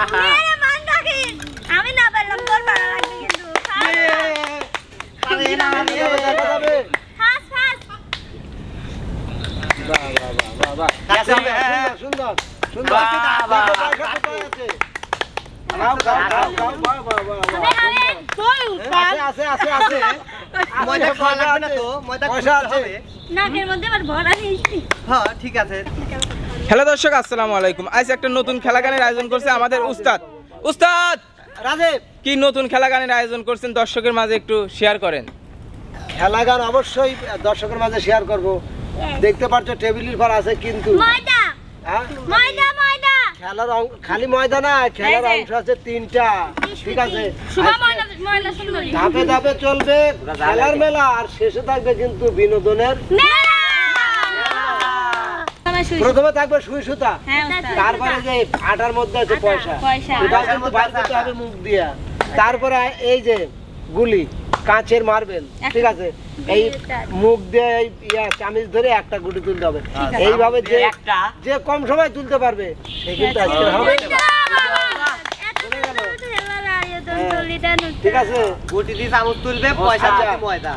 আমি না পারলাম তোর ভালো লাগবে কিন্তু পারে না আমি। দেখা যাবে ফাস ফাস বাহ বাহ বাহ বাহ বাহ কাছে সুন্দর, হ্যাঁ। সুন্দর আছে? আছে, আছে। ময়দা খাওয়া লাগবে না তো ময়দা নাকের মধ্যে আমার ভরা হ্যাঁ ঠিক আছে হ্যালো দর্শক আসসালামু আলাইকুম। আজ একটা নতুন খেলা গানের আয়োজন করছে আমাদের উস্তাদ। উস্তাদ! রাজীব! কি নতুন খেলা গানের আয়োজন করছেন? দর্শকের মাঝে একটু শেয়ার করেন। খেলা গান অবশ্যই দর্শকের মাঝে শেয়ার করব। দেখতে পাচ্ছ টেবিলের পর আছে কিন্তু। ময়দা! হ্যাঁ? ময়দা ময়দা! খেলার খালি ময়দা না খেলার অংশ আছে তিনটা। ঠিক আছে? শুভা ময়দা ময়দা সুন্দরী। ধাপে ধাপে চলবে খেলার মেলা আর শেষে থাকবে কিন্তু বিনোদনের মেলা! প্রথমে থাকবে সুই সুতা হ্যাঁ তারপরে যে আটার মধ্যে আছে পয়সা। পয়সা। কিন্তু বাইর করতে হবে মুখ দিয়া। তারপরে এই যে গুলি কাঁচের মারবেন ঠিক আছে? এই মুখ দিয়ে এই ইয়া চামিচ ধরে একটা গুলি তুলতে হবে। এইভাবে যে একটা। যে কম সময় তুলতে পারবে সে কিন্তু আজকে হবে ঠিক আছে। গুটি দিয়ে চামচ তুলবে পয়সা আচ্ছা। ময়দা।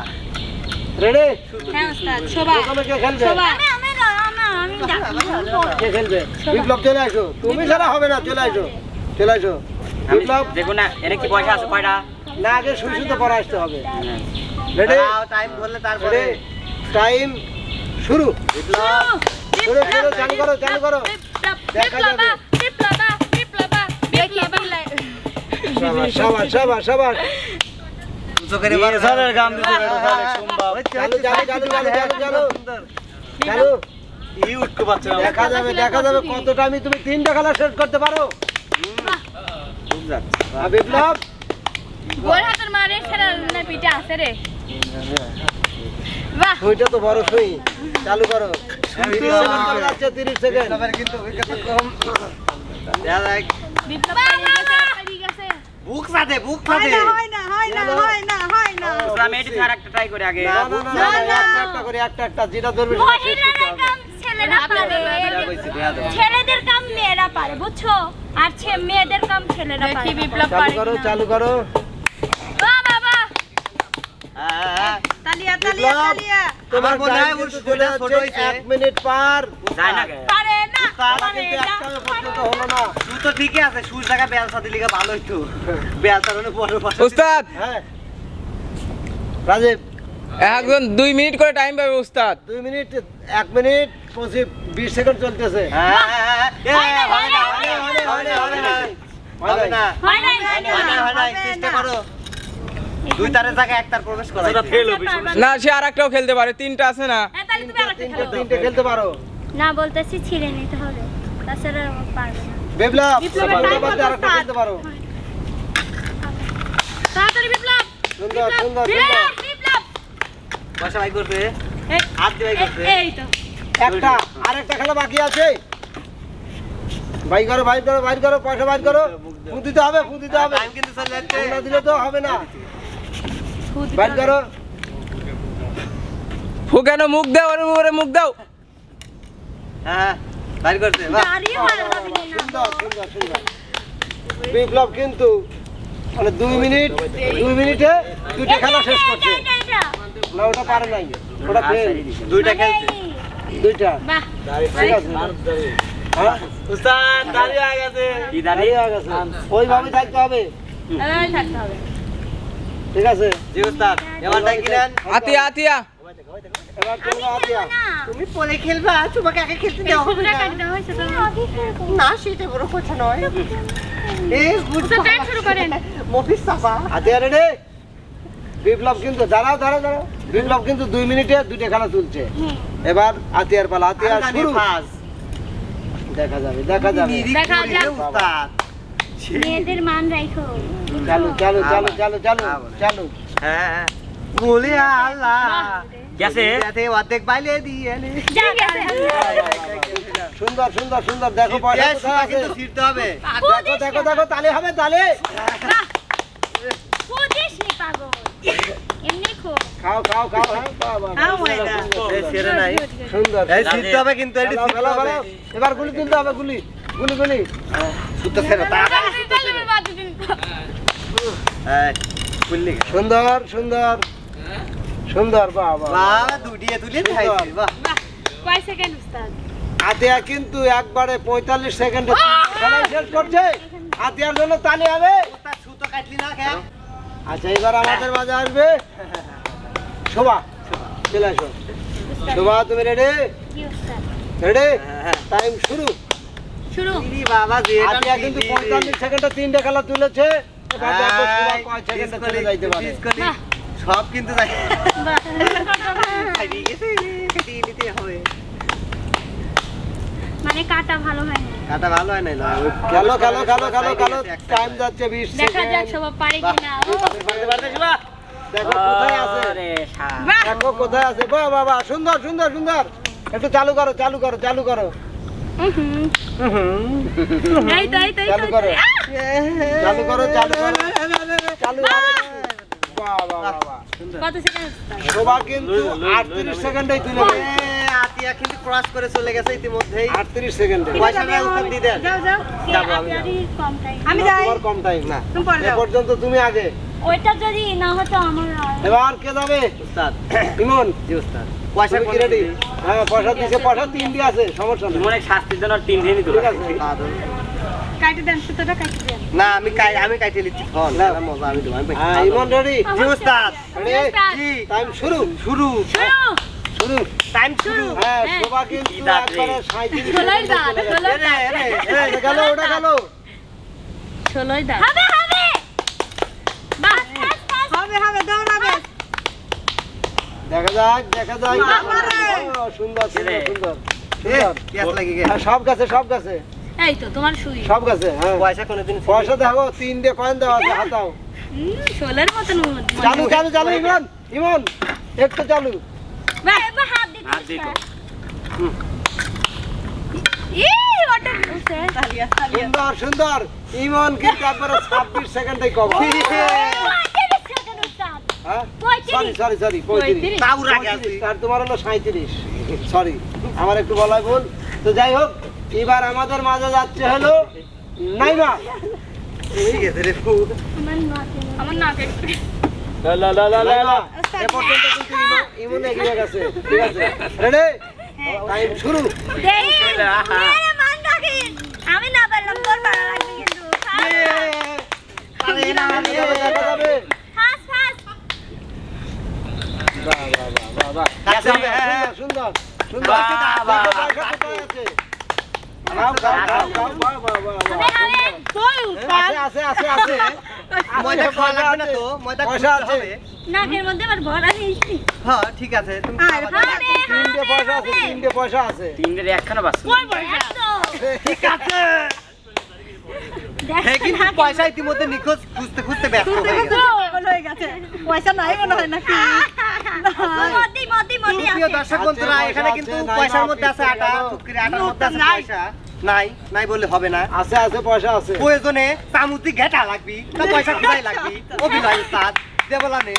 রেডি হ্যাঁ ওস্তাদ শোভা প্রথমে কে খেলবে শোভা আমি আমি না না আমি ডাকি কে খেলবে। বিপ্লব চলে আসো। তুমি ছাড়া হবে না চলে আসো। চলে আসো। বিপ্লব। না এর কি পয়সা আছে কয়টা? না আগে সুই সুতো পরে আসতে হবে। রেডি টাইম ধরলে তারপরে। টাইম শুরু। বিপ্লব শুরু শুরু চালু করো চালু করো। দেখা যাবে। বিপ্লবা বিপ্লবা বিপ্লবা সাবাস সাবাস সাবাস সাবাস। চোখের এবার সালের গাম দিতে চালু চালু চালু চালু চালু চালু। দেখা যাবে দেখা যাবে কতটা আমি তুমি তিনটা খেলা শেষ করতে পারো। বিপ্লব। গোল হাতের মারে সেরা না পিঠে আছে রে। বাহ। ওইটা তো বড় সুই চালু করো। তিরিশ সেকেন্ড কিন্তু বিপ্লবা বুক সাথে বুক সাথে হয় না হয় না হয় না হয় না। আমি এটি আর একটা ট্রাই করে আগে। না না না না, না, একটা একটা করে একটা একটা যেটা ধরবে সেটা শেষ করতে মহিলাদের কাম ছেলেরা পারে ছেলেদের কাম মেয়েরা পারে বুঝছ? আর ছে- মেয়েদের কাম ছেলেরা পারে বিপ্লব চালু করো চালু করো। বাহ বাবা! হ্যাঁ তালিয়া তোমার মনে হয় চলে ছোট যাচ্ছে হয়েছে। এক মিনিট পার। যায় না পারে না তারা কিন্তু না পর্যন্ত হলো না। তুই তো ঠিকই আছে সুর জায়গা বেলসা দিলি ভালো হইতো বেলসা মানে বড় পাশে উস্তাদ! হ্যাঁ। রাজীব। একজন দুই মিনিট করে টাইম পাবে উস্তাদ। দুই মিনিট এক মিনিট পঁচিশ বিশ সেকেন্ড চলতেছে। না, না না, না না না হবে না নাই না না চেষ্টা করো। দুই তারের জায়গায় এক তার প্রবেশ করা। না সে আর একটাও খেলতে পারে তিনটা আছে না? হ্যাঁ তাহলে তুমি আরেকটা তিনটে তিনটে খেলতে পারো। না বলতেছি ছিঁড়ে নিতে হবে তাছাড়া পারবে না। বিপ্লব বিপ্লব time বাদ দিয়ে আরেকটা কত? পারো। তাড়াতাড়ি বিপ্লব সুন্দর সুন্দর সুন্দর বিপ্লব বিপ্লব। পয়সা বাই করবে। হাত দিয়ে বাই করবে। এই তো। একটা আরেকটা খেলা বাকি আছে। ভাই করো ভাই করো ভাই করো পয়সা বাইর করো। ফু দিতে হবে ফু দিতে হবে। টাইম কিন্তু চলে যাচ্ছে। না দিলে তো হবে না। বাইর করো। ফুকানো মুখ দাও ওর মুখ দাও। হ্যাঁ। বাইর সুন্দর সুন্দর সুন্দর বিপ্লব কিন্তু মানে দুই মিনিট দুই মিনিটে দুইটা খেলা শেষ করছে। না ওটা পারে নাই। ওটা ফেল দুইটা খেলছে। দুইটা। ঠিক আছে। হ্যাঁ? উস্তাদ দাঁড়িয়ে হয়ে গেছে। কি দাঁড়িয়ে? হয়ে গেছে। ওইভাবে থাকতে হবে। থাকতে হবে। ঠিক আছে। জি উস্তাদ। এবার আতিয়া আতিয়া। এবার তোমরা আতিয়া তুমি পরে খেলবা তোমাকে আগে খেলতে এই দেওয়া হয়েছে তো না সেটা বড় কথা নয়। এ তো টাইম শুরু করেন। মফিস সাফা আতিয়া রেডি বিপ্লব কিন্তু দাঁড়াও দাঁড়াও দাঁড়াও। বিপ্লব কিন্তু দুই মিনিটে দুইটা খেলা তুলছে। এবার আতিয়ার পালা আতিয়া শুরু। দেখা যাবে দেখা যাবে। দেখা যাক। মেয়েদের মান রাখো। চালু চালু চালু চালু চালু চালু। হ্যাঁ বলে আল্লাহ। গেছে অর্ধেক দিয়ে গেছে সুন্দর সুন্দর সুন্দর দেখো পয়সা কিন্তু ফিরতে হবে। দেখো দেখো দেখো তালে হবে তালে। খাও খাও খাও। সুন্দর, এই ফিরতে হবে কিন্তু এবার গুলি তুলতে হবে গুলি। গুলি গুলি। সুতো? সুন্দর সুন্দর। সুন্দর বাহ বাহ বাবা দুটিয়ে তুলে খাইছি বাহ। কয় সেকেন্ড উস্তাদ? আতিয়া কিন্তু একবারে পঁয়তাল্লিশ সেকেন্ডে খেলা শেষ করছে। আতিয়ার জন্য তালি হবে। সুতো কাটলি না কেন আচ্ছা এবার আমাদের মাঝে আসবে। শোভা চলে আসো। শোভা তুমি রেডি রেডি হ্যাঁ। টাইম শুরু। শুরু। বাবা যে আতিয়া কিন্তু দিদি। পঁয়তাল্লিশ সেকেন্ডে তিনটে খেলা তুলেছে। কয় সেকেন্ডে চলে যাইতে পারে। সব কিন্তু যাই মানে কাটা ভালো হয় না। কাটা ভালো হয় না খেলো খেলো খেলো খেলো খেলো টাইম যাচ্ছে বিশ দেখা যাক সেকেন্ড পারে কিনা। পারতে পারতে শিবা দেখো কোথায় আছে। দেখো কোথায় আছে। বাহ বাবা সুন্দর সুন্দর সুন্দর। একটু চালু করো চালু করো চালু করো। চালু করো। চালু করো চালু করো। চালু কত সেকেন্ড শোভা কিন্তু আটত্রিশ সেকেন্ডেই তুলে আতিয়া কিন্তু ক্রস করে চলে গেছে ইতিমধ্যেই। আটত্রিশ সেকেন্ডে। পয়সাটা উত্তর দিয়ে দেন যাও যাও। যাব আমি, আপনারই কম টাইম আমি তোমার কম টাইম না। এ পর্যন্ত তুমি আগে। ওইটা যদি না হতো আমার এবার কে যাবে? উস্তাদ। ইমন। জি উস্তাদ। পয়সা কি রেডি হ্যাঁ পয়সা দিছে পয়সা তিনটি আছে সমস্যা নেই। মনে শাস্তির জন্য ঠিক আছে। কাটে দেন সুতোটা কাটে দেন। না আমি কাই আমি কাইতে লিখছি ফোন না। মজা আমি দেবো আমি হ্যাঁ ইমন রেডি? জি উস্তাদ। জি টাইম শুরু। শুরু। শুরু। শুরু। টাইম শুরু। হ্যাঁ। হ্যাঁ। শোভা কিন্তু কি দাঁত রে? একবারে সাঁইত্রিশ ষোলোই দাঁত ষোলোই এরে, এরে, এরে। গেল ওটা গেল। ষোলোই দাঁত। হবে হবে। বাস বাস বাস। হবে হবে দৌড়াবে। দেখা যাক দেখা যাক। সুন্দর সুন্দর। হ্যাঁ, সব গাছে সব গাছে। এই তো তোমার সুই। সব গাছে হ্যাঁ। পয়সা কোনোদিন পয়সা দেখো তিনটে কয়েন দেওয়া আছে হাতাও। মতন চালু চালু চালু ইমন ইমন একটু চালু। হাত সুন্দর সুন্দর। ইমন কিন্তু একবারে ছাব্বিশ সেকেন্ডে কম। হ্যাঁ। Sorry sorry sorry. পঁয়ত্রিশ, আর তোমার হলো সাঁত্রিশ সরি আমার একটু বলাই বল তো যাই হোক এবার আমাদের মাঝে যাচ্ছে হলো নাইমা ঠিক আছে রে ফুল। আমার নাকে আমার নাকে নাইমা এ পর্যন্ত কিন্তু ইমন- ইমন এগিয়ে গেছে। ঠিক আছে। রেডি টাইম শুরু। দেই মেরে মান রাখি আমি না পারলাম তোর ভালো লাগবে কিন্তু। আরে না, দেখা যাবে, দেখা যাবে ফাস ফাস বাহ, বাহ, বাহ, বাহ, বাহ। কাছে হবে, হ্যাঁ, হ্যাঁ। সুন্দর সুন্দর। বাহ, বাহ, আছে আছে আছে ময়দা খাওয়া লাগবে না তো ময়দা পয়সা আছে নাকের মধ্যে আমার ভরা নেই হ্যাঁ ঠিক আছে তুমি আরে, খাওয়া দাও। হবে তিনটে পয়সা আছে তিনটে পয়সা আছে তিনটের একখানা বাস ঠিক আছে কিন্তু পয়সা ইতিমধ্যে নিখোঁজ খুঁজতে খুঁজতে ব্যস্ত হয়ে গেছে পয়সা নাই মনে হয় নাকি দর্শক বন্ধুরা এখানে কিন্তু পয়সার মধ্যে আছে একটু আটা। আটার মধ্যে আছে পয়সা নাই নাই বললে হবে না আছে আছে পয়সা আছে প্রয়োজনে চামুতি ঘেটা লাগবি তা পয়সা খুঁজাই লাগবি অভিনয় উস্তাদ দেবলা নে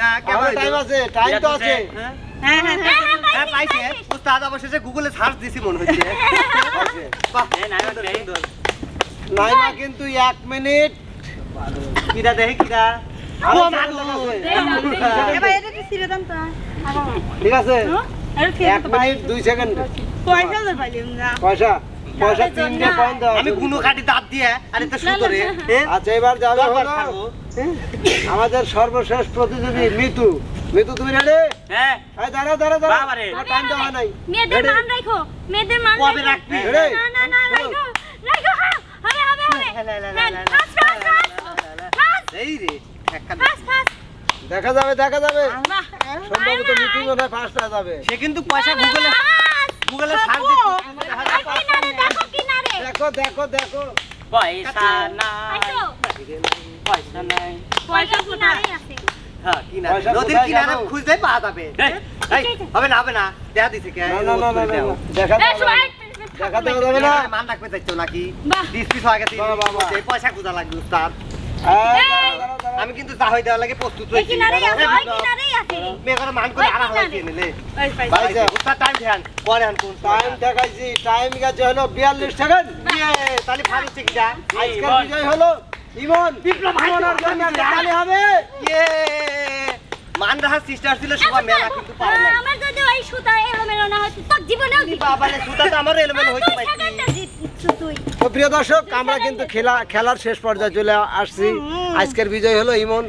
হ্যাঁ, টাইম আছে টাইম তো আছে হ্যাঁ? হ্যাঁ হ্যাঁ হ্যাঁ হ্যাঁ পাইছে উস্তাদ অবশেষে গুগলে সার্চ দিছি মনে হচ্ছে নাইমা কিন্তু এক মিনিট কিরা দেখে কিরা ঠিক আছে এক মিনিট দুই সেকেন্ড পয়সা তো পাইলাম না। পয়সা পয়সা তিনটে পয়েন্ট আমি আছে। গুনো কাটি দাঁত দিয়ে আর এটা সুতরে হ্যাঁ? আচ্ছা এবার যাবে হলো আমাদের সর্বশেষ প্রতিযোগী মিতু। মিতু তুমি রেডি হ্যাঁ। দাঁড়া দাঁড়া দাঁড়া বাবারে। টাইম দেওয়া নাই। মেয়েদের মান রাখো মেয়েদের মান কবে রাখবি? না না না রাখো রাখো হ্যাঁ, হবে হবে হবে। ফাস্ট ফাস্ট ফাস্ট এই রে একটা ফাস্ট ফাস্ট দেখা যাবে দেখা যাবে। সম্ভবত মনে হয় ফার্স্ট হয়ে যাবে। সে কিন্তু পয়সা গুগলে গুগলে সার্চ দিচ্ছে। কিনারে দেখো কিনারে। দেখো দেখো দেখো। পয়সা নাই। পয়সা নাই। পয়সা কিনারে আছে। হ্যাঁ কিনারে। নদীর কোথায় কিনারে? খুঁজতে পাওয়া যাবে। হবে না হবে না। দেখা দিছে কে? না না না দেখা দেখা দেওয়া যাবে না। মান রাখতে চাইছো নাকি? বাহ। ডিসপিস হয়ে গেছে। বাহ, বাহ, বাহ। পয়সা খোঁজা লাগবে উস্তাদ। আমি কিন্তু যা হই দেওয়া লাগে প্রস্তুত করে মান করে কিনারে। নিলে। ভাই টাইম ধ্যান পরে আন কোন টাইম দেখাইছি টাইম গেছে হলো বিয়াল্লিশ সেকেন্ড ইয়ে তাহলে ফারিছে কি যা। আজকের বিজয় হলো ইমন। ইমনের জন্য হবে। ইয়ে। মান রাহার সিস্টার ছিল সবাই মেলা কিন্তু পারে না আমার যদি ওই সুতা এলোমেলো না হতো তোর জীবনেও বাবা রে সুতা তো আমার এলোমেলো হইতে তুই পারছি সেকেন্ডে জিতছ তুই তো প্রিয় দর্শক আমরা কিন্তু খেলা খেলার শেষ পর্যায়ে চলে আসছি। আজকের বিজয় হলো ইমন।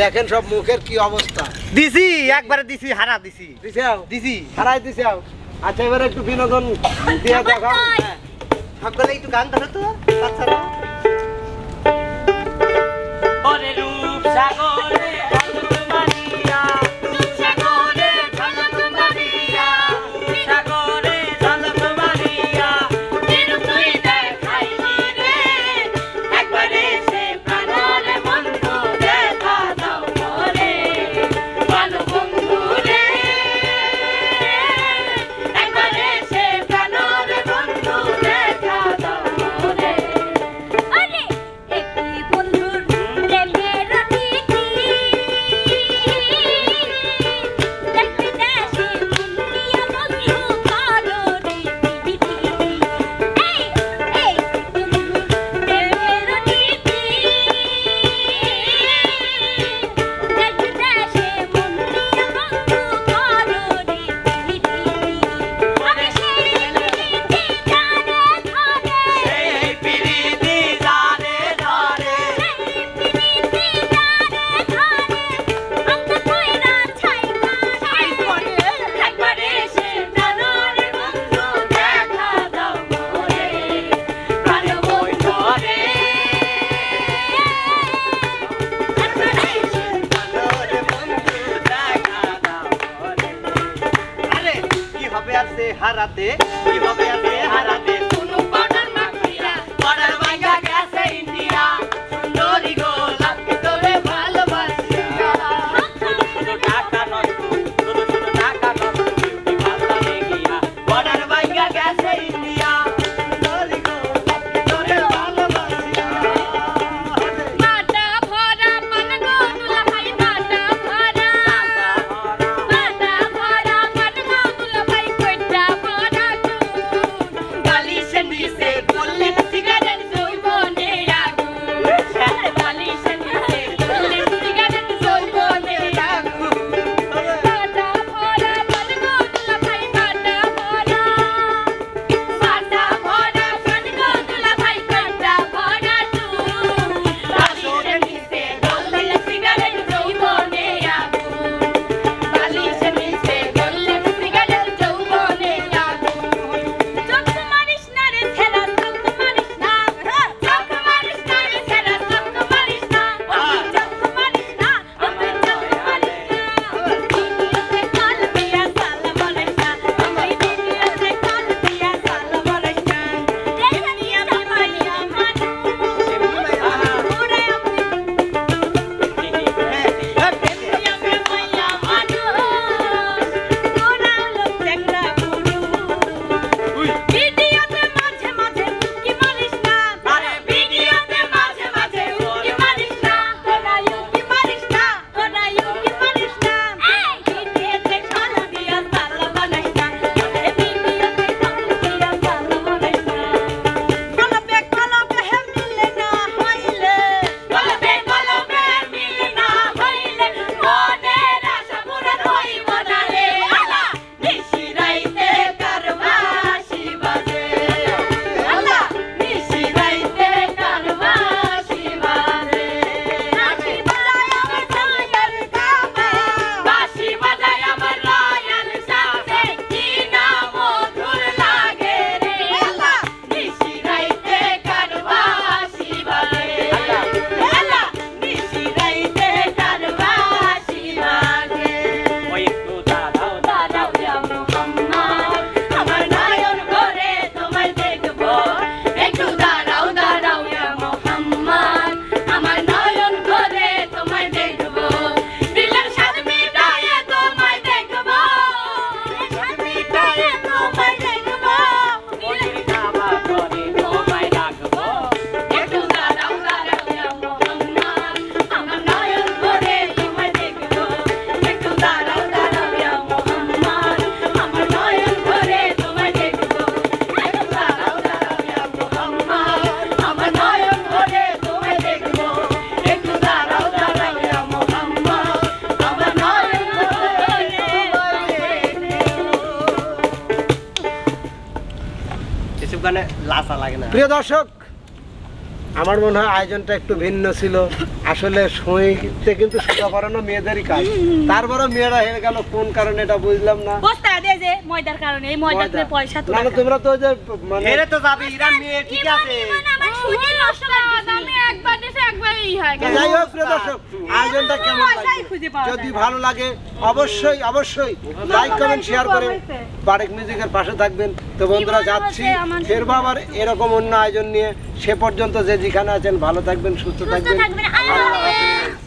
দেখেন সব মুখের কি অবস্থা। দিছি একবারে দিছি হারা দিছি। দিছাও দিছি। হারাই দিছাও আচ্ছা এবারে একটু বিনোদন দিয়ে দেখাও। হ্যাঁ। সকলে একটু গান ধরো তো বাচ্চারা। ওরে রূপ সাগরে কি হবে আর সে হারাতে কি হবে আর সে হারাতে? প্রিয় দর্শক আমার মনে হয় আয়োজনটা একটু ভিন্ন ছিল। আসলে সঙ্গীতে কিন্তু সুতা পরানো মেয়েদেরই কাজ। তারপরে মেয়েরা হেরে গেল কোন কারণে এটা বুঝলাম না। বস্তা দিয়ে যে ময়দার কারণে এই ময়দা। ময়দা। পয়সা তো না না তোমরা তো যে মানে হেরে তো যাবে ইরান মেয়ে ঠিক আছে। আমার ছুটি নষ্ট করে আমি একবার দিছে একবারই হয়। তো যাই হোক প্রিয় দর্শক আয়োজনটা কেমন পাওয়া যদি ভালো লাগে অবশ্যই অবশ্যই লাইক কমেন্ট শেয়ার করে বারেক মিউজিকের পাশে থাকবেন। তো বন্ধুরা যাচ্ছি ফেরবো আবার এরকম অন্য আয়োজন নিয়ে। সে পর্যন্ত যে যেখানে আছেন ভালো থাকবেন সুস্থ সুস্থ থাকবেন। 这里